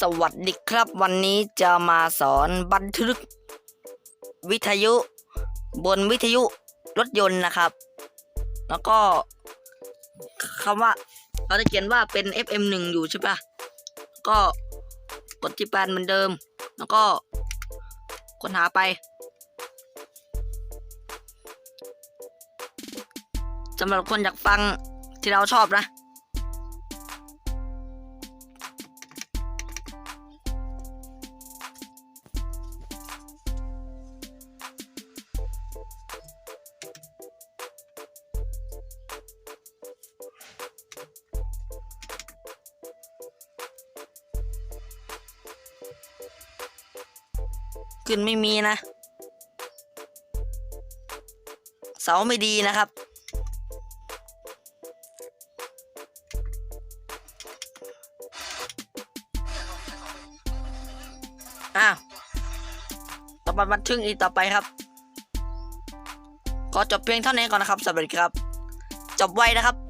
สวัสดีครับวันนี้จะมาสอนบันทึก วิทยุ บนวิทยุรถยนต์นะครับ แล้วก็คำว่าเราจะเขียนว่าเป็น FM 1อยู่ใช่ปะก็กดที่แปนเหมือนเดิม แล้วก็ค้นหาไปสำหรับคนอยากฟังที่เราชอบนะ ขึ้นไม่มีนะ เสาไม่ดีนะครับ อ้าว ต่อไปบันทึกอีกต่อไปครับ ขอจบเพียงเท่านี้ก่อนนะครับสวัสดีครับ จบไวนะครับ